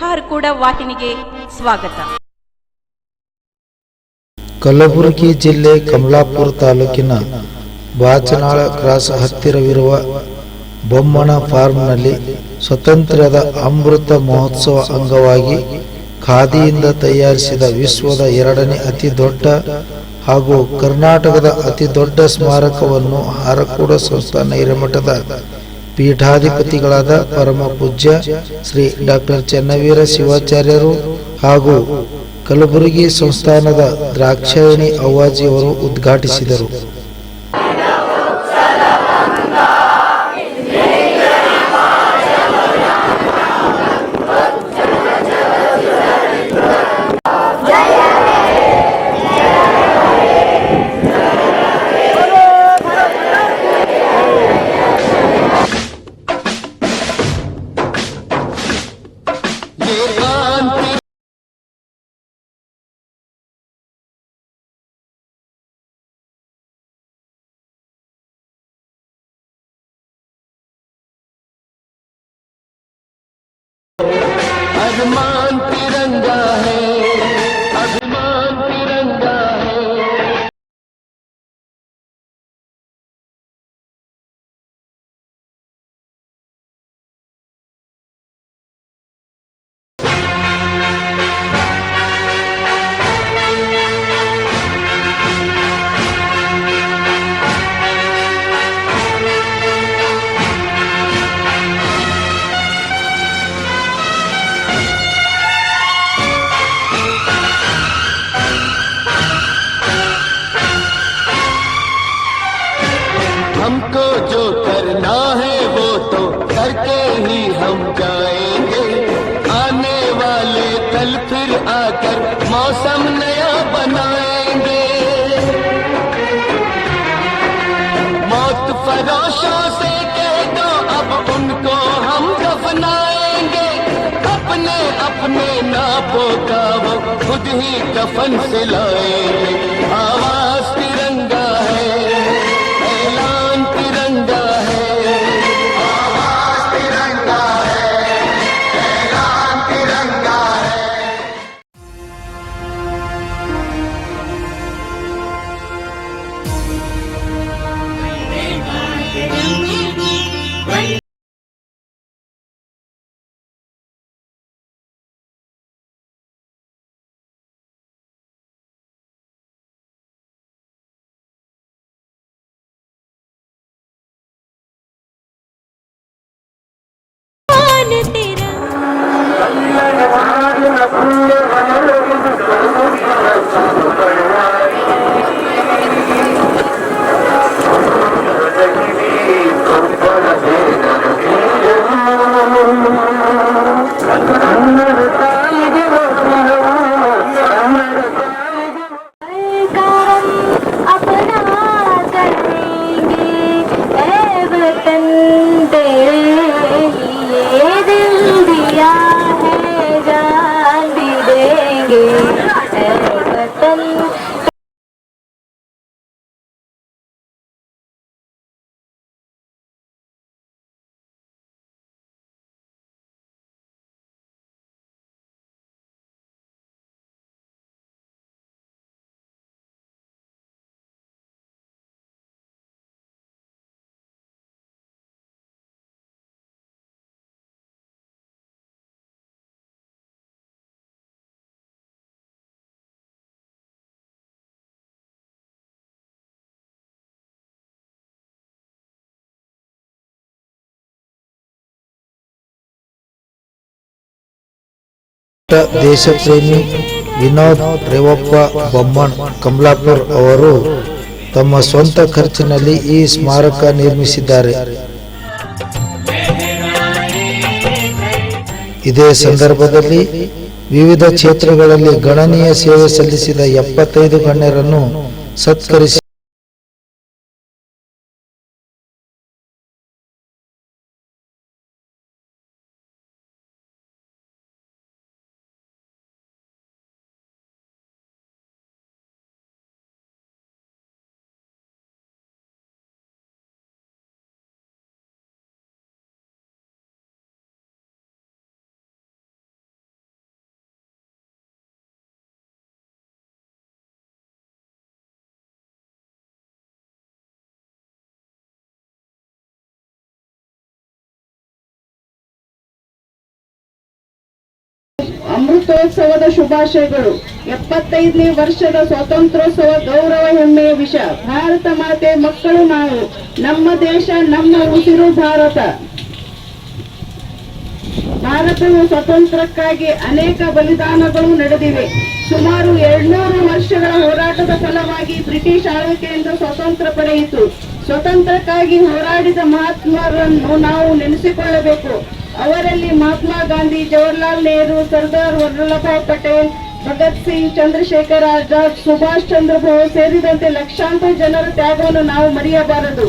ಹಾರ್ಕೂಡ ವಾಹಿನಿಗೆ ಸ್ವಾಗತ. ಕಲಬುರಗಿ ಜಿಲ್ಲೆ ಕಮಲಾಪುರ ತಾಲೂಕಿನ ಬಾಚನಾಳ ಕ್ರಾಸ್ ಹತ್ತಿರವಿರುವ ಬೊಮ್ಮನ ಫಾರ್ಮ್ನಲ್ಲಿ ಸ್ವತಂತ್ರದ ಅಮೃತ ಮಹೋತ್ಸವ ಅಂಗವಾಗಿ ಖಾದಿಯಿಂದ ತಯಾರಿಸಿದ ವಿಶ್ವದ ಎರಡನೇ ಅತಿ ದೊಡ್ಡ ಹಾಗೂ ಕರ್ನಾಟಕದ ಅತಿ ದೊಡ್ಡ ಸ್ಮಾರಕವನ್ನು ಹಾರಕೂಡ ಸಂಸ್ಥಾನ ಹಿರೇಮಠದ ಪೀಠಾಧಿಪತಿಗಳಾದ ಪರಮ ಪೂಜ್ಯ ಶ್ರೀ ಡಾಕ್ಟರ್ ಚನ್ನವೀರ ಶಿವಾಚಾರ್ಯರು ಹಾಗೂ ಕಲಬುರಗಿ ಸಂಸ್ಥಾನದ ದ್ರಾಕ್ಷಾಯಣಿ ಅವಾಜಿಯವರು ಉದ್ಘಾಟಿಸಿದರು. अभिमान का वो खुद ही कफन सिलाएँगे आवाज़ ದೇಶಪ್ರೇಮಿ ವಿನೋದ್ ರೇವಪ್ಪ ಬೊಮ್ಮಣ್ ಕಮಲಾಪುರ್ ಅವರು ತಮ್ಮ ಸ್ವಂತ ಖರ್ಚಿನಲ್ಲಿ ಈ ಸ್ಮಾರಕ ನಿರ್ಮಿಸಿದ್ದಾರೆ. ಇದೇ ಸಂದರ್ಭದಲ್ಲಿ ವಿವಿಧ ಕ್ಷೇತ್ರಗಳಲ್ಲಿ ಗಣನೀಯ ಸೇವೆ ಸಲ್ಲಿಸಿದ ಎಪ್ಪತ್ತೈದು ಗಣ್ಯರನ್ನು ಸತ್ಕರಿಸಿ ಅಮೃತೋತ್ಸವದ ಶುಭಾಶಯಗಳು. ಎಪ್ಪತ್ತೈದನೇ ವರ್ಷದ ಸ್ವಾತಂತ್ರ್ಯೋತ್ಸವ ಗೌರವ ಹೆಮ್ಮೆಯ ವಿಷ. ಭಾರತ ಮಾತೆ, ಮಕ್ಕಳು ನಾವು. ನಮ್ಮ ದೇಶ, ನಮ್ಮ ಉಸಿರು ಭಾರತ. ಭಾರತವು ಸ್ವತಂತ್ರಕ್ಕಾಗಿ ಅನೇಕ ಬಲಿದಾನಗಳು ನಡೆದಿವೆ. ಸುಮಾರು ಎರಡ್ನೂರು ವರ್ಷಗಳ ಹೋರಾಟದ ಫಲವಾಗಿ ಬ್ರಿಟಿಷ್ ಆಳ್ವಿಕೆಯಿಂದ ಸ್ವತಂತ್ರ ಪಡೆಯಿತು. ಸ್ವತಂತ್ರಕ್ಕಾಗಿ ಹೋರಾಡಿದ ಮಹಾತ್ಮರನ್ನು ನಾವು ನೆನೆಸಿಕೊಳ್ಳಬೇಕು. ಅವರಲ್ಲಿ ಮಹಾತ್ಮ ಗಾಂಧಿ, ಜವಾಹರ್ಲಾಲ್ ನೆಹರು, ಸರ್ದಾರ್ ವಲ್ಲಭಾಯ್ ಪಟೇಲ್, ಭಗತ್ ಸಿಂಗ್, ಚಂದ್ರಶೇಖರ್ ಆಜಾದ್, ಸುಭಾಷ್ ಚಂದ್ರ ಬೋಸ್ ಸೇರಿದಂತೆ ಲಕ್ಷಾಂತರ ಜನರ ತ್ಯಾಗವನ್ನು ನಾವು ಮರೆಯಬಾರದು.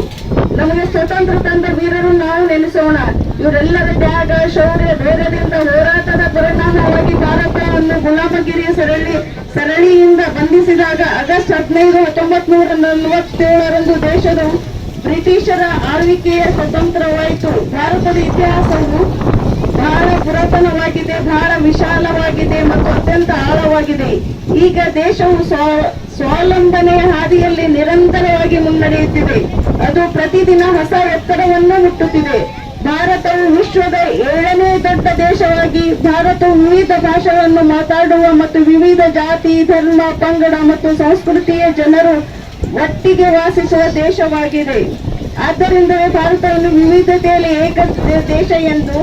ನಮಗೆ ಸ್ವತಂತ್ರ ತಂದ ವೀರರು ನಾವು ನೆನೆಸೋಣ. ಇವರೆಲ್ಲರ ತ್ಯಾಗ, ಶೌರ್ಯ, ಧೈರ್ಯದಿಂದ ಹೋರಾಟದ ಪರಿಣಾಮವಾಗಿ ಭಾರತವನ್ನು ಗುಲಾಮಗಿರಿಯ ಸರಳಿ, ಸರಣಿಯಿಂದ ಬಂಧಿಸಿದಾಗ ಆಗಸ್ಟ್ ಹದಿನೈದು ಹತ್ತೊಂಬತ್ ನೂರ ನಲವತ್ತೇಳರಂದು ದೇಶದ ಬ್ರಿಟಿಷರ ಆಳ್ವಿಕೆಯ ಸ್ವತಂತ್ರವಾಯಿತು. ಭಾರತದ ಇತಿಹಾಸವು ಬಹಳ ಪುರಾತನವಾಗಿದೆ, ಬಹಳ ವಿಶಾಲವಾಗಿದೆ ಮತ್ತು ಅತ್ಯಂತ ಆಳವಾಗಿದೆ. ಈಗ ದೇಶವು ಸ್ವ- ಸ್ವಾವಲಂಬನೆಯ ಹಾದಿಯಲ್ಲಿ ನಿರಂತರವಾಗಿ ಮುನ್ನಡೆಯುತ್ತಿದೆ. ಅದು ಪ್ರತಿದಿನ ಹೊಸ ಎತ್ತರವನ್ನು ಮುಟ್ಟುತ್ತಿದೆ. ಭಾರತವು ವಿಶ್ವದ ಏಳನೇ ದೊಡ್ಡ ದೇಶವಾಗಿ, ಭಾರತವು ವಿವಿಧ ಭಾಷೆಗಳನ್ನು ಮಾತಾಡುವ ಮತ್ತು ವಿವಿಧ ಜಾತಿ, ಧರ್ಮ, ಪಂಗಡ ಮತ್ತು ಸಂಸ್ಕೃತಿಯ ಜನರು ಒಟ್ಟಿಗೆ ವಾಸಿಸುವ ದೇಶವಾಗಿದೆ. ಆದ್ದರಿಂದಲೇ ಭಾರತವನ್ನು ವಿವಿಧತೆಯಲ್ಲಿ ಏಕ ದೇಶ ಎಂದು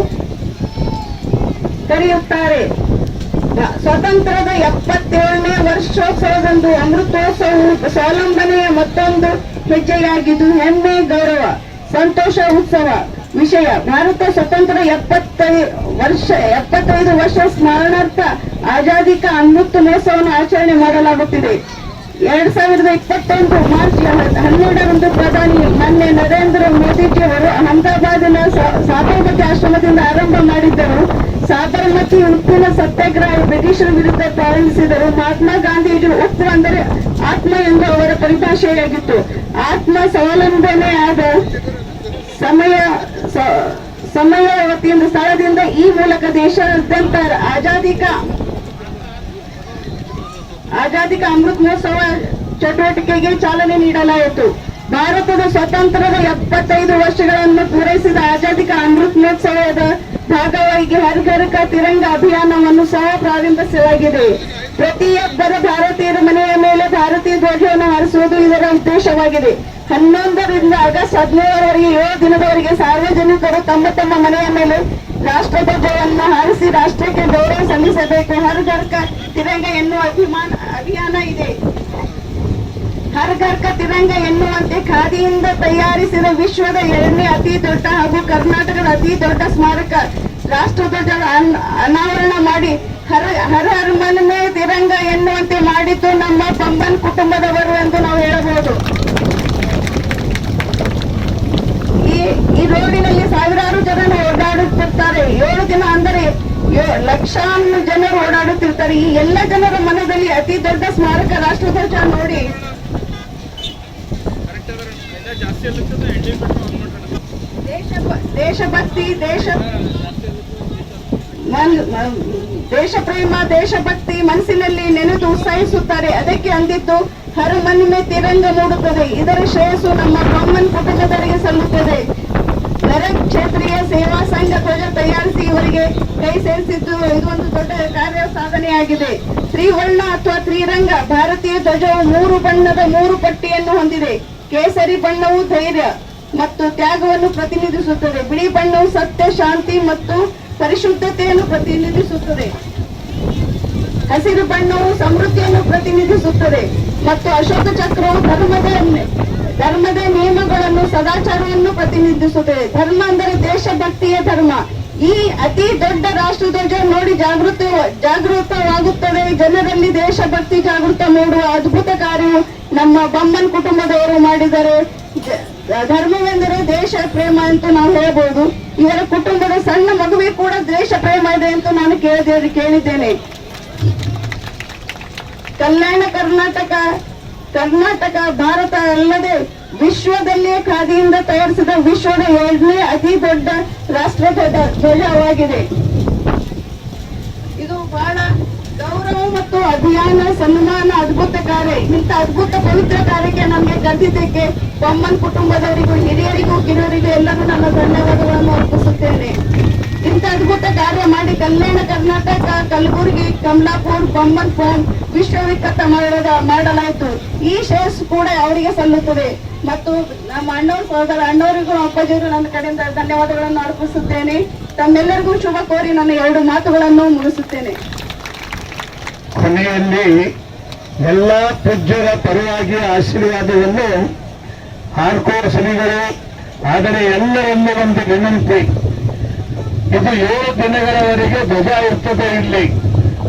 ಕರೆಯುತ್ತಾರೆ. ಸ್ವತಂತ್ರದ ಎಪ್ಪತ್ತೇಳನೇ ವರ್ಷೋತ್ಸವದಂದು ಅಮೃತೋತ್ಸವವು ಸ್ವಾವಲಂಬನೆಯ ಮತ್ತೊಂದು ಹೆಜ್ಜೆಯಾಗಿದ್ದು ಹೆಮ್ಮೆ, ಗೌರವ, ಸಂತೋಷ, ಉತ್ಸವ ವಿಷಯ. ಭಾರತ ಸ್ವತಂತ್ರ ಎಪ್ಪತ್ತೈ ವರ್ಷ, ಎಪ್ಪತ್ತೈದು ವರ್ಷ ಸ್ಮರಣಾರ್ಥ ಆಜಾದಿಕ ಅಮೃತ ಮಹೋತ್ಸವವನ್ನು ಆಚರಣೆ ಮಾಡಲಾಗುತ್ತಿದೆ. ಎರಡ್ ಸಾವಿರದ ಇಪ್ಪತ್ತೊಂದು ಮಾರ್ಚ್ ಹನ್ನೆರಡರಂದು ಪ್ರಧಾನಿ ಮೊನ್ನೆ ನರೇಂದ್ರ ಮೋದಿಜಿ ಅವರು ಅಹಮದಾಬಾದಿನ ಸಾಬರಮತಿ ಆಶ್ರಮದಿಂದ ಆರಂಭ ಮಾಡಿದ್ದರು. ಸಾಬರಮತಿ ಉಪ್ಪಿನ ಸತ್ಯಾಗ್ರಹ ಬ್ರಿಟಿಷರ ವಿರುದ್ಧ ಪ್ರಾರಂಭಿಸಿದರು. ಮಹಾತ್ಮ ಗಾಂಧೀಜಿ ಉಪ್ಪು ಅಂದರೆ ಆತ್ಮ ಎಂದು ಅವರ ಪರಿಭಾಷೆಯಾಗಿತ್ತು. ಆತ್ಮ ಸ್ವಾವಲಂಬನೆ ಆದ ಸಮಯ ಸಮಯ ವತಿಯಿಂದ ಸ್ಥಳದಿಂದ ಈ ಮೂಲಕ ದೇಶಾದ್ಯಂತ ಆಜಾದಿ ಕಾ ಆಜಾದಿ ಕಾ ಅಮೃತ್ ಮಹೋತ್ಸವ ಚಟುವಟಿಕೆಗೆ ಚಾಲನೆ ನೀಡಲಾಯಿತು. ಭಾರತದ ಸ್ವಾತಂತ್ರ್ಯದ ಎಪ್ಪತ್ತೈದು ವರ್ಷಗಳನ್ನು ಪೂರೈಸಿದ ಆಜಾದಿ ಕಾ ಅಮೃತ್ ಮಹೋತ್ಸವದ ಭಾಗವಾಗಿ ಹರ್ ಘರ್ ಕಾ ತಿರಂಗ ಅಭಿಯಾನವನ್ನು ಸಹ ಪ್ರಾರಂಭಿಸಲಾಗಿದೆ. ಪ್ರತಿಯೊಬ್ಬರ ಭಾರತೀಯರ ಮನೆಯ ಮೇಲೆ ಭಾರತೀಯ ಧ್ವಜವನ್ನು ಹಾರಿಸುವುದು ಇದರ ಉದ್ದೇಶವಾಗಿದೆ. ಹನ್ನೊಂದರಿಂದ ಆಗಸ್ಟ್ ಹದಿನೇಳರವರೆಗೆ ಏಳು ದಿನದವರೆಗೆ ಸಾರ್ವಜನಿಕರು ತಮ್ಮ ತಮ್ಮ ಮನೆಯ ಮೇಲೆ ರಾಷ್ಟ್ರಧ್ವಜವನ್ನು ಹಾರಿಸಿ ರಾಷ್ಟ್ರಕ್ಕೆ ಗೌರವ ಸಲ್ಲಿಸಬೇಕು. ಹರ್ ಘರ್ ಕ ತಿರಂಗ ಎನ್ನುವ ಅಭಿಮಾನ, ಅಭಿಯಾನ ಇದೆ. ಹರ್ ಘರ್ ಕ ತಿರಂಗ ಎನ್ನುವಂತೆ ಖಾದಿಯಿಂದ ತಯಾರಿಸಿದ ವಿಶ್ವದ ಎರಡನೇ ಅತಿ ದೊಡ್ಡ ಹಾಗೂ ಕರ್ನಾಟಕದ ಅತಿ ದೊಡ್ಡ ಸ್ಮಾರಕ ರಾಷ್ಟ್ರಧ್ವಜ ಅನ್- ಅನಾವರಣ ಮಾಡಿ ಹರ ಹರ ಹರ್ ಮನ್ ತಿರಂಗ ಎನ್ನುವಂತೆ ಮಾಡಿದ್ದು ನಮ್ಮ ಪಂಬನ್ ಕುಟುಂಬದವರು ಎಂದು ನಾವು ಹೇಳಬಹುದು. ಈ ರೋಡಿನಲ್ಲಿ ಸಾವಿರಾರು ಜನ ಓಡಾಡುತ್ತಿರ್ತಾರೆ. ಏಳು ದಿನ ಅಂದರೆ ಲಕ್ಷಾನು ಜನರು ಓಡಾಡುತ್ತಿರ್ತಾರೆ. ಈ ಎಲ್ಲ ಜನರ ಮನದಲ್ಲಿ ಅತಿ ದೊಡ್ಡ ಸ್ಮಾರಕ ರಾಷ್ಟ್ರಧ್ವಜ ನೋಡಿ. ದೇಶ- ದೇಶಭಕ್ತಿ ದೇಶ ದೇಶ ಪ್ರೇಮ ದೇಶಭಕ್ತಿ ಮನಸ್ಸಿನಲ್ಲಿ ನೆನೆದು ಉತ್ಸಾಹಿಸುತ್ತಾರೆ. ಅದಕ್ಕೆ ಅಂದಿದ್ದು ಹರ ಮನ್ಮೆ ತಿರಂಗ ಮೂಡುತ್ತದೆ. ಇದರ ಶ್ರೇಯಸ್ಸು ನಮ್ಮ ಕಾಮನ್ ಕುಟುಂಬದವರಿಗೆ ಸಲ್ಲುತ್ತದೆ. ನರ ಕ್ಷೇತ್ರೀಯ ಸೇವಾ ಸಂಘ ಧ್ವಜ ತಯಾರಿಸಿ ಇವರಿಗೆ ಕೈ ಸೇರಿಸಿದ್ದು ಇದು ದೊಡ್ಡ ಕಾರ್ಯ ಸಾಧನೆಯಾಗಿದೆ. ತ್ರಿವರ್ಣ ಅಥವಾ ತ್ರಿರಂಗ ಭಾರತೀಯ ಧ್ವಜವು ಮೂರು ಬಣ್ಣದ ಮೂರು ಪಟ್ಟಿಯನ್ನು ಹೊಂದಿದೆ. ಕೇಸರಿ ಬಣ್ಣವು ಧೈರ್ಯ ಮತ್ತು ತ್ಯಾಗವನ್ನು ಪ್ರತಿನಿಧಿಸುತ್ತದೆ. ಬಿಳಿ ಬಣ್ಣವು ಸತ್ಯ, ಶಾಂತಿ ಮತ್ತು ಪರಿಶುದ್ಧತೆಯನ್ನು ಪ್ರತಿನಿಧಿಸುತ್ತದೆ. ಹಸಿರು ಬಣ್ಣವು ಸಮೃದ್ಧಿಯನ್ನು ಪ್ರತಿನಿಧಿಸುತ್ತದೆ ಮತ್ತು ಅಶೋಕ ಚಕ್ರವು ಧರ್ಮದ ಧರ್ಮದ ನಿಯಮಗಳನ್ನು, ಸದಾಚಾರವನ್ನು ಪ್ರತಿನಿಧಿಸುತ್ತದೆ. ಧರ್ಮ ಅಂದರೆ ದೇಶಭಕ್ತಿಯ ಧರ್ಮ. ಈ ಅತಿ ದೊಡ್ಡ ರಾಷ್ಟ್ರಧ್ವಜ ನೋಡಿ ಜಾಗೃತ, ಜಾಗೃತವಾಗುತ್ತದೆ. ಜನರಲ್ಲಿ ದೇಶಭಕ್ತಿ ಜಾಗೃತ ಮೂಡುವ ಅದ್ಭುತ ಕಾರ್ಯವು ನಮ್ಮ ಬೊಮ್ಮನ್ ಕುಟುಂಬದವರು ಮಾಡಿದರೆ. ಧರ್ಮವೆಂದರೆ ದೇಶ ಪ್ರೇಮ ಅಂತ ನಾವು ಹೇಳಬಹುದು ಇವರ ಕುಟುಂಬದ ಸಣ್ಣ ಮಗುವೆ ಕೂಡ ದೇಶ ಪ್ರೇಮ ಇದೆ ಅಂತ ನಾನು ಕೇಳಿದೆ, ಕೇಳಿದ್ದೇನೆ. ಕಲ್ಯಾಣ ಕರ್ನಾಟಕ ಕರ್ನಾಟಕ, ಭಾರತ ಅಲ್ಲದೆ ವಿಶ್ವದಲ್ಲಿಯೇ ಖಾದಿಯಿಂದ ತಯಾರಿಸಿದ ವಿಶ್ವದ ಎರಡನೇ ಅತಿ ದೊಡ್ಡ ರಾಷ್ಟ್ರ ಧ್ವಜವಾಗಿದೆ. ಇದು ಬಹಳ ಗೌರವ ಮತ್ತು ಅಭಿಯಾನ, ಸನ್ಮಾನ ಅದ್ಭುತ ಕಾರ್ಯ ಇಂಥ ಅದ್ಭುತ ಪವಿತ್ರ ಕಾರ್ಯಕ್ಕೆ ನಮಗೆ ಕರೆದಿದ್ದಕ್ಕೆ ಬೊಮ್ಮನ್ ಕುಟುಂಬದವರಿಗೂ, ಹಿರಿಯರಿಗೂ, ಕಿರಿಯರಿಗೂ ಎಲ್ಲರೂ ನನ್ನ ಧನ್ಯವಾದಗಳನ್ನು ಅರ್ಪಿಸುತ್ತೇನೆ. ಇಂಥ ಅದ್ಭುತ ಕಾರ್ಯ ಮಾಡಿ ಕಲ್ಯಾಣ ಕರ್ನಾಟಕ, ಕಲಬುರಗಿ, ಕಮಲಾಪುರ್ ಬೊಮ್ಮನ್ ವಿಶ್ವವಿಖ್ಯಾತ ಮಾಡದ ಮಾಡಲಾಯಿತು. ಈ ಶ್ರೇಯಸ್ ಕೂಡ ಅವರಿಗೆ ಸಲ್ಲುತ್ತದೆ. ಮತ್ತು ನಮ್ಮ ಅಣ್ಣವ್ರ, ಸಹೋದರ ಅಣ್ಣವರಿಗೂ ಅಪ್ಪಾಜಿಯವರು ನನ್ನ ಕಡೆಯಿಂದ ಧನ್ಯವಾದಗಳನ್ನು ಅರ್ಪಿಸುತ್ತೇನೆ. ತಮ್ಮೆಲ್ಲರಿಗೂ ಶುಭ ಕೋರಿ ನನ್ನ ಎರಡು ಮಾತುಗಳನ್ನು ಮುಗಿಸುತ್ತೇನೆ. ಕೊನೆಯಲ್ಲಿ ಎಲ್ಲ ಪೂಜ್ಯರ ಪರವಾಗಿ ಆಶೀರ್ವಾದವನ್ನು ಹಾರ್ಕೋರ್ ಶ್ರೀಗಳು ಆದರೆ ಎಲ್ಲರನ್ನೂ ಒಂದು ವಿನಂತಿ. ಇದು ಏಳು ದಿನಗಳವರೆಗೆ ಧ್ವಜ ಇರ್ತದೆ ಇಲ್ಲಿ.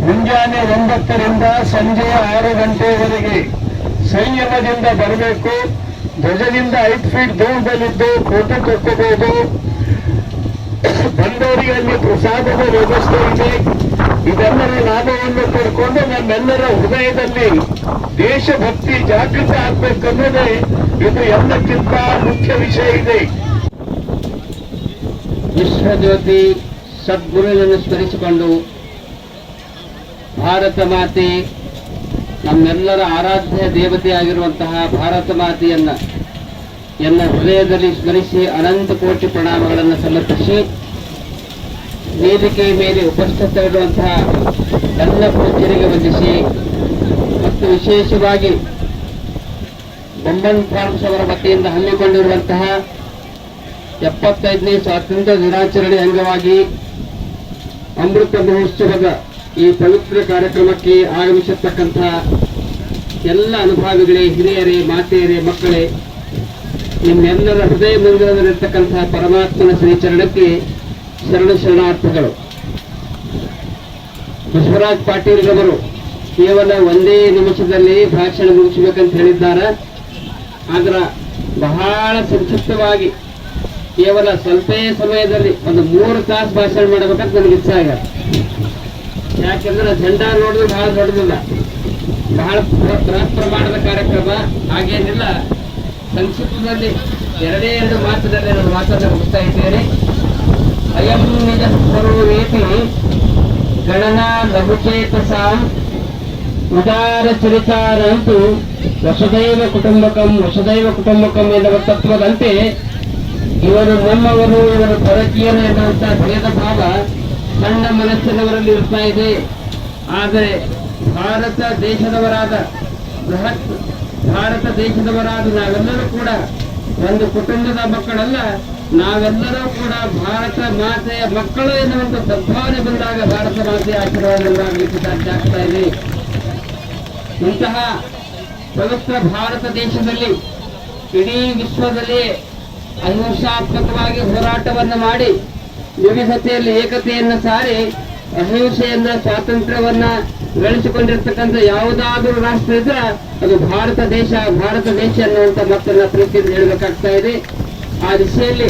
ಮುಂಜಾನೆ ಒಂಬತ್ತರಿಂದ ಸಂಜೆ ಆರು ಗಂಟೆವರೆಗೆ ಸಂಯಮದಿಂದ ಬರಬೇಕು. ಧ್ವಜದಿಂದ ಐದು ಫೀಟ್ ದೂರದಲ್ಲಿದ್ದು ಫೋಟೋ ತಕ್ಕೋಬಹುದು ಬಂದವರಿಗೆ ಅಲ್ಲಿ ಪ್ರಸಾದದ ವ್ಯವಸ್ಥೆ ಇದೆ. ಇದೆಲ್ಲರ ಲಾಭವನ್ನು ಪಡ್ಕೊಂಡು ನಮ್ಮೆಲ್ಲರ ಹೃದಯದಲ್ಲಿ ದೇಶಭಕ್ತಿ ಜಾಗೃತ ಆಗ್ಬೇಕನ್ನೋದೇ ಇದು ಎಲ್ಲಕ್ಕಿಂತ ಮುಖ್ಯ ವಿಷಯ ಇದೆ. ವಿಶ್ವಜ್ಯೋತಿ ಸದ್ಗುರುವಿನನ್ನು ಸ್ಮರಿಸಿಕೊಂಡು ಭಾರತ ಮಾತೆ, ನಮ್ಮೆಲ್ಲರ ಆರಾಧ್ಯ ದೇವತೆಯಾಗಿರುವಂತಹ ಭಾರತ ಮಾತೆಯನ್ನ, ಎನ್ನ ಹೃದಯದಲ್ಲಿ ಸ್ಮರಿಸಿ ಅನಂತ ಕೋಟಿ ಪ್ರಣಾಮಗಳನ್ನು ಸಮರ್ಪಿಸಿ ವೇದಿಕೆ ಮೇಲೆ ಉಪಸ್ಥಿತರಿರುವಂತಹ ಎಲ್ಲ ಪೂಜ್ಯರಿಗೆ ವಂದಿಸಿ, ಮತ್ತು ವಿಶೇಷವಾಗಿ ಬೊಮ್ಮನ್ ಫಾರ್ಮ್ಸ್ ಅವರ ವತಿಯಿಂದ ಹಮ್ಮಿಕೊಂಡಿರುವಂತಹ ಎಪ್ಪತ್ತೈದನೇ ಸ್ವಾತಂತ್ರ್ಯ ದಿನಾಚರಣೆ ಅಂಗವಾಗಿ ಅಮೃತ ಮಹೋತ್ಸವದ ಈ ಪವಿತ್ರ ಕಾರ್ಯಕ್ರಮಕ್ಕೆ ಆಗಮಿಸತಕ್ಕಂಥ ಎಲ್ಲ ಅನುಭಾವಿಗಳೇ, ಹಿರಿಯರೇ, ಮಾತೆಯರೇ, ಮಕ್ಕಳೇ, ನಿಮ್ಮೆಲ್ಲರ ಹೃದಯ ಮಂದಿರದಲ್ಲಿರ್ತಕ್ಕಂತಹ ಪರಮಾತ್ಮನ ಶ್ರೀಚರಣಕ್ಕೆ ಶರಣ ಶರಣಾರ್ಥಗಳು. ಬಸವರಾಜ್ ಪಾಟೀಲ್ ರವರು ಕೇವಲ ಒಂದೇ ನಿಮಿಷದಲ್ಲಿ ಭಾಷಣ ಮುಗಿಸಬೇಕಂತ ಹೇಳಿದ್ದಾರೆ. ಆದ್ರ ಬಹಳ ಸಂಕ್ಷಿಪ್ತವಾಗಿ ಕೇವಲ ಸ್ವಲ್ಪ ಸಮಯದಲ್ಲಿ ಒಂದು ಮೂರು ತಾಸು ಭಾಷಣ ಮಾಡಬೇಕಂತ ನನಗೆ ಇಚ್ಛೆ ಆಗ ಯಾಕೆಂದ್ರೆ ಜೆಂಡಾ ನೋಡಿದ್ರೆ ಬಹಳ ದೊಡ್ಡದಿಲ್ಲ. ಬಹಳ ಬೃಹತ್ ಪ್ರಮಾಣದ ಕಾರ್ಯಕ್ರಮ ಹಾಗೇನಿಲ್ಲ. ಸಂಕ್ಷಿಪ್ತದಲ್ಲಿ ಎರಡೇ ಎರಡು ಮಾತದಲ್ಲಿ ನಾನು ಮಾತನ್ನು ಮುಗಿಸ್ತಾ ಇದ್ದೇನೆ. ಅಯಂ ನಿಜ ಸರ್ವೇತಿ ಗಣನಾ ಲಘುಚೇತ ಉದಾರ ಚರಿತಾರಂತೂ ವಸುದೈವ ಕುಟುಂಬಕಂ ವಸುದೈವ ಕುಟುಂಬಕಂ ಎನ್ನುವ ತತ್ವದಂತೆ ಇವರು ನಮ್ಮವನು ಇವರು ಪರಕೀಯರು ಎನ್ನುವಂತ ಭೇದ ಭಾವ ಸಣ್ಣ ಮನಸ್ಸಿನವರಲ್ಲಿ ಇರ್ತಾ ಇದೆ. ಆದರೆ ಭಾರತ ದೇಶದವರಾದ ಬೃಹತ್ ಭಾರತ ದೇಶದವರಾದ ನಾವೆಲ್ಲರೂ ಕೂಡ ಒಂದು ಕುಟುಂಬದ ಮಕ್ಕಳಲ್ಲ. ನಾವೆಲ್ಲರೂ ಕೂಡ ಭಾರತ ಮಾತೆಯ ಮಕ್ಕಳು ಎನ್ನುವಂತ ಸದ್ಭಾವನೆ ಬಂದಾಗ ಭಾರತ ಮಾತೆಯ ಆಶೀರ್ವಾದಗಳಾಗಲಿಕ್ಕೆ ಸಾಧ್ಯ ಆಗ್ತಾ ಇದೆ. ಇಂತಹ ಪವಿತ್ರ ಭಾರತ ದೇಶದಲ್ಲಿ ಇಡೀ ವಿಶ್ವದಲ್ಲಿ ಅಹಿಂಸಾತ್ಮಕವಾಗಿ ಹೋರಾಟವನ್ನು ಮಾಡಿ ವಿವಿಧತೆಯಲ್ಲಿ ಏಕತೆಯನ್ನು ಸಾರಿ ಅಹಿಂಸೆಯಿಂದ ಸ್ವಾತಂತ್ರ್ಯವನ್ನ ಗಳಿಸಿಕೊಂಡಿರ್ತಕ್ಕಂಥ ಯಾವುದಾದರೂ ರಾಷ್ಟ್ರ ಇದ್ರೆ ಅದು ಭಾರತ ದೇಶ ಭಾರತ ದೇಶ ಅನ್ನುವಂಥ ಮತ್ತನ್ನ ಪ್ರೀತಿಯಿಂದ ಹೇಳಬೇಕಾಗ್ತಾ ಇದೆ. ಆ ದಿಶೆಯಲ್ಲಿ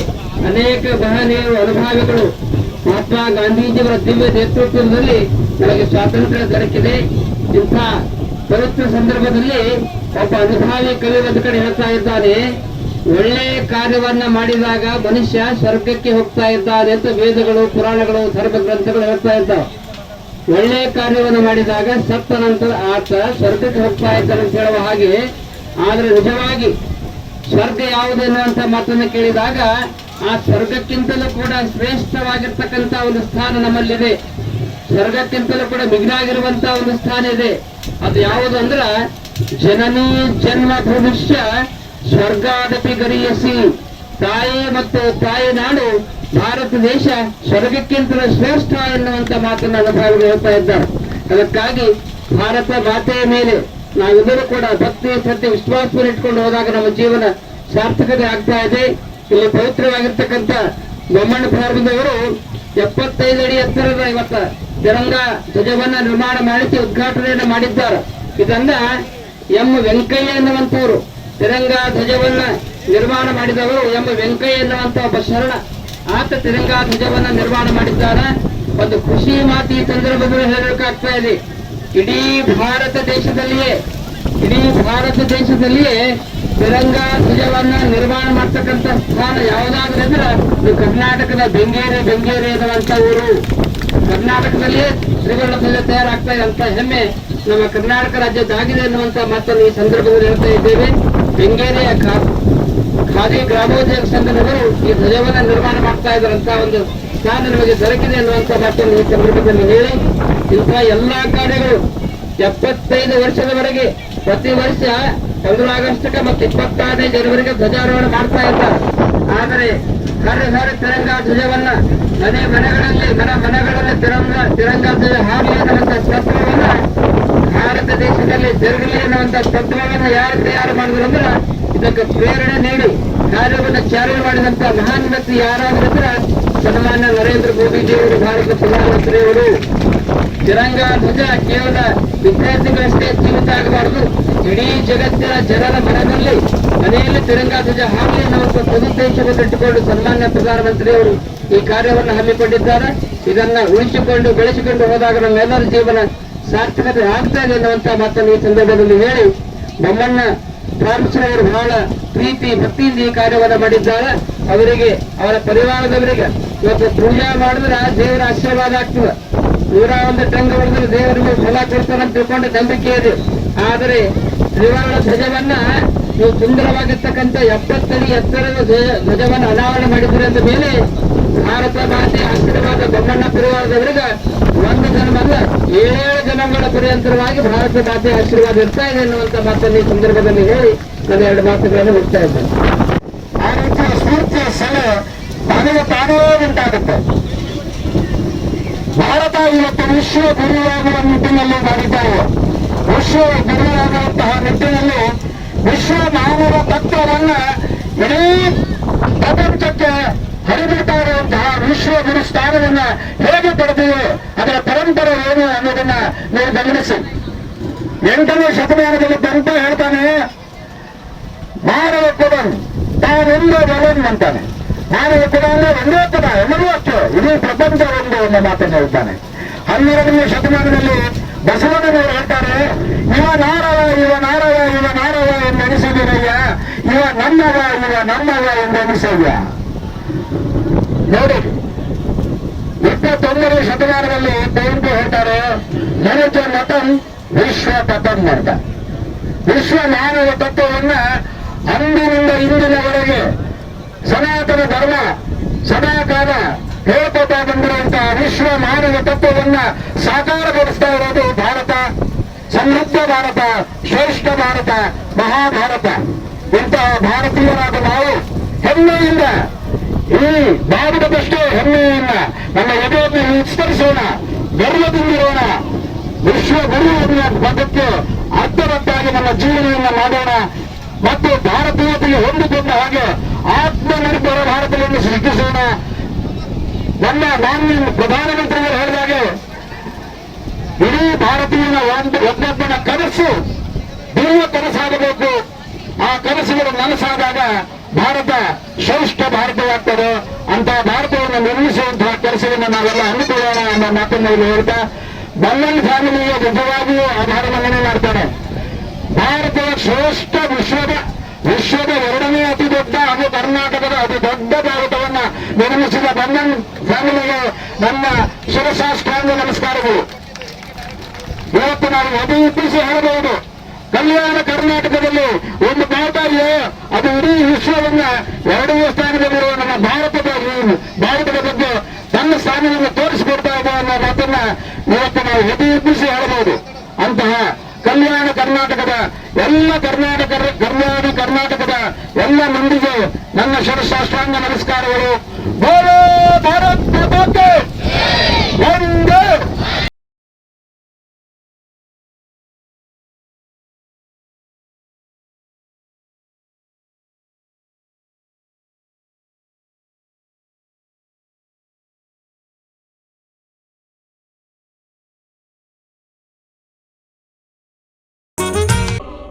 ಅನೇಕ ಮಹನೀಯರು, ಅನುಭಾವಿಗಳು ಮಹಾತ್ಮ ಗಾಂಧೀಜಿಯವರ ದಿವ್ಯ ನೇತೃತ್ವದಲ್ಲಿ ನಮಗೆ ಸ್ವಾತಂತ್ರ್ಯ ದೊರಕಿದೆ. ಇಂಥ ಪವಿತ್ರ ಸಂದರ್ಭದಲ್ಲಿ ಒಬ್ಬ ಅನುಭಾವಿ ಕವಿ ಕಡೆ ಹೇಳ್ತಾ ಇದ್ದಾನೆ ಒಳ್ಳೆ ಕಾರ್ಯವನ್ನ ಮಾಡಿದಾಗ ಮನುಷ್ಯ ಸ್ವರ್ಗಕ್ಕೆ ಹೋಗ್ತಾ ಇದ್ದಾನೆ ಅಂತ ವೇದಗಳು, ಪುರಾಣಗಳು, ಧರ್ಮ ಗ್ರಂಥಗಳು ಹೇಳ್ತಾ ಇದ್ದಾವೆ ಒಳ್ಳೆಯ ಕಾರ್ಯವನ್ನು ಮಾಡಿದಾಗ ಸತ್ತ ನಂತರ ಆತ ಸ್ವರ್ಗಕ್ಕೆ ಹೋಗ್ತಾ ಇದ್ದಾನೆ ಅಂತ ಹೇಳುವ ಹಾಗೆ. ಆದ್ರೆ ನಿಜವಾಗಿ ಸ್ವರ್ಗ ಯಾವುದು ಅಂತ ಮಾತನ್ನು ಕೇಳಿದಾಗ ಆ ಸ್ವರ್ಗಕ್ಕಿಂತಲೂ ಕೂಡ ಶ್ರೇಷ್ಠವಾಗಿರ್ತಕ್ಕಂತ ಒಂದು ಸ್ಥಾನ ನಮ್ಮಲ್ಲಿದೆ. ಸ್ವರ್ಗಕ್ಕಿಂತಲೂ ಕೂಡ ಮಿಗಿಲಾಗಿರುವಂತ ಒಂದು ಸ್ಥಾನ ಇದೆ. ಅದು ಯಾವುದು ಅಂದ್ರ ಜನನಿ ಜನ್ಮ ಭವಿಷ್ಯ ಸ್ವರ್ಗಾದಪಿ ಗರಿಯಸಿ. ತಾಯಿ ಮತ್ತು ತಾಯಿ ನಾಡು, ಭಾರತ ದೇಶ ಸ್ವರ್ಗಕ್ಕಿಂತಲೂ ಶ್ರೇಷ್ಠ ಎನ್ನುವಂತ ಮಾತನ್ನು ನಾವು ಹೇಳ್ತಾ ಇದ್ದಾರೆ. ಅದಕ್ಕಾಗಿ ಭಾರತ ಮಾತೆಯ ಮೇಲೆ ನಾವೆಲ್ಲರೂ ಕೂಡ ಭಕ್ತಿ, ಶ್ರದ್ಧೆ, ವಿಶ್ವಾಸವನ್ನು ಇಟ್ಕೊಂಡು ಹೋದಾಗ ನಮ್ಮ ಜೀವನ ಸಾರ್ಥಕತೆ ಆಗ್ತಾ ಇದೆ. ಇಲ್ಲಿ ಪವಿತ್ರವಾಗಿರ್ತಕ್ಕಂಥ ಬೊಮ್ಮಣ್ಣ ಪ್ರಾರಂಭದವರು ಎಪ್ಪತ್ತೈದು ಅಡಿ ಎತ್ತರದ ಇವತ್ತ ತಿರಂಗ ಧ್ವಜವನ್ನ ನಿರ್ಮಾಣ ಮಾಡಿಸಿ ಉದ್ಘಾಟನೆಯನ್ನು ಮಾಡಿದ್ದಾರೆ. ಇದನ್ನ ಎಂ ವೆಂಕಯ್ಯ ಎನ್ನುವಂತವರು ತಿರಂಗ ಧ್ವಜವನ್ನ ನಿರ್ಮಾಣ ಮಾಡಿದವರು ಎಂಬ ವೆಂಕಯ್ಯ ಎನ್ನುವಂತ ಒಬ್ಬ ಶರಣ. ಆತ ತಿರಂಗ ಧ್ವಜವನ್ನ ನಿರ್ಮಾಣ ಮಾಡಿದ್ದಾರೆ ಒಂದು ಖುಷಿ ಮಾತು ಈ ಸಂದರ್ಭದಲ್ಲಿ ಹೇಳಬೇಕಾಗ್ತಾ ಇದೆ. ಇಡೀ ಭಾರತ ದೇಶದಲ್ಲಿಯೇ, ಇಡೀ ಭಾರತ ದೇಶದಲ್ಲಿಯೇ ತಿರಂಗ ಧ್ವಜವನ್ನ ನಿರ್ಮಾಣ ಮಾಡ್ತಕ್ಕಂಥ ಸ್ಥಾನ ಯಾವುದಾದ್ರೆ ಅಂದ್ರೆ ಇದು ಕರ್ನಾಟಕದ ಬೆಂಗೇರಿ ಬೆಂಗೇರಿ ಎನ್ನುವಂತ ಊರು. ಕರ್ನಾಟಕದಲ್ಲಿಯೇ ತ್ರಿವರ್ಣ ಧ್ವಜ ತಯಾರಾಗ್ತಾ ಇದೆ ಅಂತ ಹೆಮ್ಮೆ ನಮ್ಮ ಕರ್ನಾಟಕ ರಾಜ್ಯದ್ದಾಗಿದೆ ಅನ್ನುವಂತ ಮಾತನ್ನು ಈ ಸಂದರ್ಭದಲ್ಲಿ ಹೇಳ್ತಾ ಇದ್ದೇವೆ. ಬೆಂಗೇರಿಯ ಖಾದಿ ಗ್ರಾಮೋದ್ಯೋಗ ಸಂಘದವರು ಈ ಧ್ವಜವನ್ನ ನಿರ್ಮಾಣ ಮಾಡ್ತಾ ಇದ್ದಾರಂತ ಒಂದು ಸ್ಥಾನ ನಮಗೆ ದೊರಕಿದೆ ಅನ್ನುವಂಥ ಮಾತನ್ನು ಈ ಸಂದರ್ಭದಲ್ಲಿ ಹೇಳಿ. ಇಂಥ ಎಲ್ಲಾ ಕಾರ್ಯಗಳು ಎಪ್ಪತ್ತೈದು ವರ್ಷದವರೆಗೆ ಪ್ರತಿ ವರ್ಷ ಒಂದು ಆಗಸ್ಟ್ಗೆ ಮತ್ತು ಇಪ್ಪತ್ತಾರನೇ ಜನವರಿಗೆ ಧ್ವಜಾರೋಹಣ ಮಾಡ್ತಾ ಇದ್ದಾರೆ ಆದರೆ ಹರ ಹರ ತಿರಂಗ ಧ್ವಜವನ್ನ ಮನೆ ಮನೆಗಳಲ್ಲಿ ಮನ ಮನೆಗಳಲ್ಲಿ ತಿರಂಗ ತಿರಂಗ ಧ್ವಜ ತತ್ವವನ್ನ ದೇಶದಲ್ಲಿ ಜರುಗಲಿ ಅನ್ನುವಂತ ತತ್ವವನ್ನು ಯಾರು ತಯಾರು ಮಾಡಿದ್ರು ಅಂದ್ರೆ ಇದಕ್ಕೆ ಪ್ರೇರಣೆ ನೀಡಿ ಕಾರ್ಯವನ್ನು ಚಾಲನೆ ಮಾಡಿದಂತ ಮಹಾನ್ ವ್ಯಕ್ತಿ ಯಾರಾದ್ರಂದ್ರೆ ಸನ್ಮಾನ್ಯ ನರೇಂದ್ರ ಮೋದಿಜಿಯವರು, ಭಾರತ ಪ್ರಧಾನಮಂತ್ರಿಯವರು. ತಿರಂಗ ಧ್ವಜ ಕೇವಲ ವಿದ್ಯಾರ್ಥಿಗಳಷ್ಟೇ ಜೀವಿತ ಆಗಬಾರದು. ಇಡೀ ಜಗತ್ತಿನ ಜನರ ಮನದಲ್ಲಿ ಮನೆಯಲ್ಲಿ ತಿರಂಗ ಧ್ವಜ ಹಾಕಲಿ ಅನ್ನುವಂಥ ಸದುದ್ದೇಶವನ್ನು ಇಟ್ಟುಕೊಂಡು ಸನ್ಮಾನ್ಯ ಪ್ರಧಾನಮಂತ್ರಿಯವರು ಈ ಕಾರ್ಯವನ್ನು ಹಮ್ಮಿಕೊಂಡಿದ್ದಾರೆ. ಇದನ್ನ ಉಳಿಸಿಕೊಂಡು ಬೆಳೆಸಿಕೊಂಡು ಹೋದಾಗ ನಮ್ಮೆಲ್ಲರ ಜೀವನ ಸಾರ್ಥಕತೆ ಆಗ್ತಾ ಇದೆ ಅನ್ನುವಂತ ಮಾತನ್ನು ಈ ಸಂದರ್ಭದಲ್ಲಿ ಹೇಳಿ ನಮ್ಮನ್ನ ಪ್ರಾರ್ಥನೆಯವರು ಬಹಳ ಪ್ರೀತಿ, ಭಕ್ತಿಯಿಂದ ಈ ಕಾರ್ಯವನ್ನು ಮಾಡಿದ್ದಾರೆ. ಅವರಿಗೆ, ಅವರ ಪರಿವಾರದವರಿಗೆ ಇವತ್ತು ಪೂಜೆ ಮಾಡಿದ್ರೆ ದೇವರ ಆಶೀರ್ವಾದ ಆಗ್ತದೆ. ನೂರ ಒಂದು ಟಂಗ ಹೊಡೆದ್ರೆ ದೇವರಿಗೆ ಫಲ ಕೊಡ್ತಾರೆ ಅಂತ ತಿಳ್ಕೊಂಡ ನಂಬಿಕೆ ಇದೆ. ಆದರೆ ತ್ರಿವರ್ಣ ಧ್ವಜವನ್ನ ನೀವು ಸುಂದರವಾಗಿರ್ತಕ್ಕಂಥ ಎಪ್ಪತ್ತಡಿ ಎತ್ತರದ ಧ್ವಜ- ಧ್ವಜವನ್ನು ಅನಾವರಣೆ ಮಾಡಿದ್ರೆ ಅಂದ ಮೇಲೆ ಭಾರತ ಮಾತೆ ಆಶೀರ್ವಾದ ಬೊಮ್ಮಣ್ಣ ಪರಿವಾರದವರಿಗೆ ಒಂದು ಜನ್ಮಲ್ಲ ಏಳೇಳು ಜನಗಳ ಪರ್ಯಂತರವಾಗಿ ಭಾರತ ಮಾತೆ ಆಶೀರ್ವಾದ ಇರ್ತಾ ಇದೆ ಎನ್ನುವಂತ ಮಾತನ್ನು ಈ ಸಂದರ್ಭದಲ್ಲಿ ಹೇಳಿ ನನ್ನ ಎರಡು ಮಾತುಗಳನ್ನು ಹೋಗ್ತಾ ಇದ್ದೇನೆ. ಆ ರೀತಿಯ ಸ್ಫೂರ್ತಿಯ ಸಲ ನನಗೆ ತಾನೇ ಉಂಟಾಗುತ್ತೆ. ಭಾರತ ಇವತ್ತು ವಿಶ್ವ ಗುರಿಯಾಗುವ ನಿಟ್ಟಿನಲ್ಲಿ ಮಾಡಿದ್ದಾರೆ. ವಿಶ್ವ ಗುರುವಾಗುವಂತಹ ನಿಟ್ಟಿನಲ್ಲಿ ವಿಶ್ವ ಮಾನವ ತತ್ವವನ್ನ ಇಡೀ ಪ್ರಪಂಚಕ್ಕೆ ಹರಿಬಿಡ್ತಾ ಅಂತ ವಿಶ್ವ ಗುರು ಸ್ಥಾನವನ್ನ ಹೇಗೆ ಪಡೆದಿವೆ ಅದರ ಪರಂಪರೆ ಏನು ಅನ್ನೋದನ್ನ ನೀವು ಗಮನಿಸಿ. ಎಂಟನೇ ಶತಮಾನದಲ್ಲಿ ಬಂತ ಹೇಳ್ತಾನೆ, ಮಾನವ ಕುಲಂ, ತಾನೊಂದೇ ಬಲನ್ ಅಂತಾನೆ. ಮಾನವ ಕುಲ ಅಂದ್ರೆ ಒಂದೇ ಕುಲ ಎಲ್ಲರೂ ಅಷ್ಟು ಇಡೀ ಪ್ರಪಂಚ ಒಂದು ಎಂಬ ಮಾತನ್ನು ಹೇಳ್ತಾನೆ. ಹನ್ನೆರಡನೇ ಶತಮಾನದಲ್ಲಿ ಬಸವಣ್ಣನವರು ಹೇಳ್ತಾರೆ, ಇವ ನಾರವ ಇವ ನಾರವ ಇವ ನಾರವ ಎಂದು ಇವ ನಮ್ಮವ ಇವ ನಮ್ಮವ ಎಂದು ನೋಡಿ. ಇಪ್ಪತ್ತೊಂದನೇ ಶತಮಾನದಲ್ಲಿ ಕುವೆಂಪು ಹೇಳ್ತಾರೆ, ಮನುಜ ಮತಂ ವಿಶ್ವ ಪತಂ ಅಂತ. ವಿಶ್ವ ಮಾನವ ತತ್ವವನ್ನ ಅಂದಿನಿಂದ ಇಂದಿನವರೆಗೆ ಸನಾತನ ಧರ್ಮ, ಸದಾಕಾಲ ಹೇಳ್ಕೊತಾ ಬಂದಿರುವಂತಹ ವಿಶ್ವ ಮಾನವ ತತ್ವವನ್ನ ಸಾಕಾರಗೊಳಿಸ್ತಾ ಇರೋದು ಭಾರತ, ಸಮೃದ್ಧ ಭಾರತ, ಶ್ರೇಷ್ಠ ಭಾರತ, ಮಹಾಭಾರತ. ಇಂತಹ ಭಾರತೀಯರಾದ ನಾವು ಹೆಮ್ಮೆಯಿಂದ ಈ ಭಾರತದಷ್ಟೇ ಹೆಮ್ಮೆಯನ್ನ ನಮ್ಮ ಎದೆಯನ್ನು ವಿಸ್ತರಿಸೋಣ, ಗರ್ವದಿಂದಿರೋಣ, ವಿಶ್ವ ಗುರು ಪದಕ್ಕೆ ಅರ್ಥವತ್ತಾಗಿ ನಮ್ಮ ಜೀವನವನ್ನು ಮಾಡೋಣ. ಮತ್ತು ಭಾರತೀಯತೆಗೆ ಹೊಂದಿಕೊಂಡ ಹಾಗೆ ಆತ್ಮನಿರ್ಭರ ಭಾರತವನ್ನು ಸೃಷ್ಟಿಸೋಣ. ನಮ್ಮ ಮಾನ್ಯ ಪ್ರಧಾನಮಂತ್ರಿಗಳು ಹೇಳಿದಾಗೆ ಇಡೀ ಭಾರತೀಯನ ಒಬ್ಬೊಬ್ಬನ ಕನಸು ದಿವ್ಯ ಕನಸಾಗಬೇಕು. ಆ ಕನಸುಗಳು ನನಸಾದಾಗ ಭಾರತ ಶ್ರೇಷ್ಠ ಭಾರತವಾಗ್ತದೆ ಅಂತ ಭಾರತವನ್ನು ನಿರ್ಮಿಸುವಂತಹ ಕೆಲಸವನ್ನು ನಾವೆಲ್ಲ ಹಮ್ಮಿಕೊಳ್ಳೋಣ ಎಂಬ ಮಾತನ್ನು ಇಲ್ಲಿ ಹೇಳ್ತಾ ಬಲ್ಲನ್ ಫ್ಯಾಮಿಲಿಯ ನಿಜವಾಗಿಯೂ ಆಧಾರ ಮನ್ನಣೆ ಮಾಡ್ತಾರೆ. ಭಾರತದ ಶ್ರೇಷ್ಠ ವಿಶ್ವದ ವಿಶ್ವದ ಎರಡನೇ ಅತಿ ದೊಡ್ಡ ಹಾಗೂ ಕರ್ನಾಟಕದ ಅತಿ ದೊಡ್ಡ ಭಾರತವನ್ನ ನಿರ್ಮಿಸಿದ ಬಂಧನ್ ಫ್ಯಾಮಿಲಿಗೆ ನನ್ನ ಶಿವಶಾಸ್ತ್ರಾಂಗ ನಮಸ್ಕಾರಗಳು. ಇವತ್ತು ನಾವು ಅಭಿವೃದ್ಧಿಸಿ ಹೇಳಬಹುದು. ಕಲ್ಯಾಣ ಕರ್ನಾಟಕದಲ್ಲಿ ಒಂದು ಇದೆ ಅದು ಇಡೀ ವಿಶ್ವವನ್ನ ಎರಡನೇ ಸ್ಥಾನದಲ್ಲಿರುವ ನಮ್ಮ ಭಾರತದ ಭಾರತದ ಬಗ್ಗೆ ತನ್ನ ಸ್ಥಾನವನ್ನು ತೋರಿಸಿಕೊಡ್ತಾ ಇದೆ ಅನ್ನೋ ಮಾತನ್ನ ಇವತ್ತು ನಾವು ಎದೆ ಎಬ್ಬಿಸಿ ಹೇಳಬಹುದು. ಅಂತಹ ಕಲ್ಯಾಣ ಕರ್ನಾಟಕದ ಎಲ್ಲ ಕರ್ನಾಟಕ ಕಲ್ಯಾಣ ಕರ್ನಾಟಕದ ಎಲ್ಲ ಮಂದಿಗೆ ನನ್ನ ಶರಶಾಷ್ಟಾಂಗ ನಮಸ್ಕಾರಗಳು. ಭಾರತ್